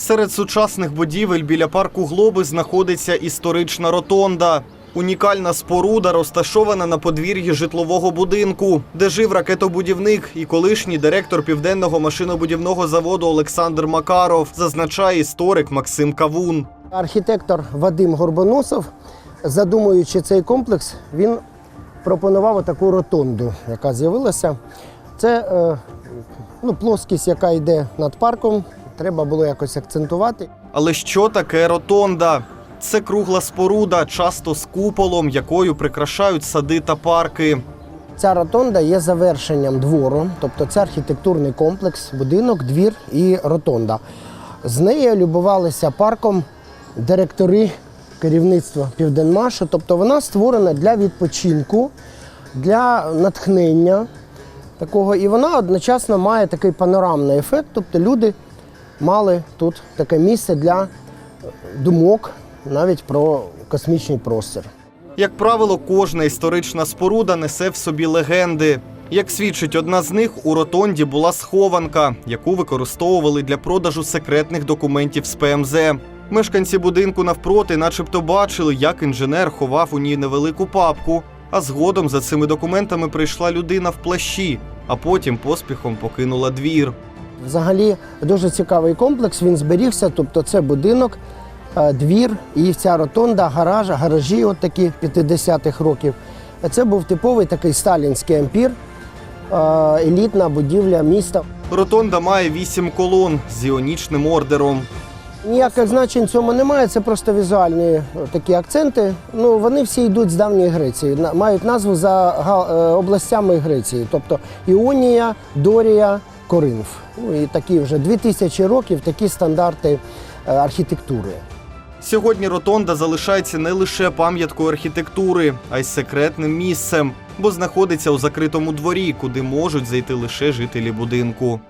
Серед сучасних будівель біля парку Глоби знаходиться історична ротонда. Унікальна споруда розташована на подвір'ї житлового будинку, де жив ракетобудівник і колишній директор південного машинобудівного заводу Олександр Макаров, зазначає історик Максим Кавун. Архітектор Вадим Горбоносов, задумуючи цей комплекс, він пропонував таку ротонду, яка з'явилася. Це е, ну, плоскість, яка йде над парком. Треба було якось акцентувати. Але що таке ротонда? Це кругла споруда, часто з куполом, якою прикрашають сади та парки. Ця ротонда є завершенням двору, тобто це архітектурний комплекс, будинок, двір і ротонда. З нею любувалися парком директори керівництва Південмашу. Тобто вона створена для відпочинку, для натхнення такого. І вона одночасно має такий панорамний ефект. Тобто люди мали тут таке місце для думок навіть про космічний простір. Як правило, кожна історична споруда несе в собі легенди. Як свідчить одна з них, у ротонді була схованка, яку використовували для продажу секретних документів з ПМЗ. Мешканці будинку навпроти, начебто, бачили, як інженер ховав у ній невелику папку. А згодом за цими документами прийшла людина в плащі, а потім поспіхом покинула двір. Взагалі дуже цікавий комплекс. Він зберігся. Тобто, це будинок, е, двір і ця ротонда, гараж, гаражі, от такі 50-х років. Це був типовий такий сталінський ампір, е, елітна будівля міста. Ротонда має вісім колон з іонічним ордером. Ніяких значень цьому немає, це просто візуальні такі акценти. Ну, вони всі йдуть з давньої Греції, мають назву за е, областями Греції, тобто Іонія, Дорія, Коринф. Ну і такі вже 2000 років такі стандарти е, архітектури. Сьогодні ротонда залишається не лише пам'яткою архітектури, а й секретним місцем, бо знаходиться у закритому дворі, куди можуть зайти лише жителі будинку.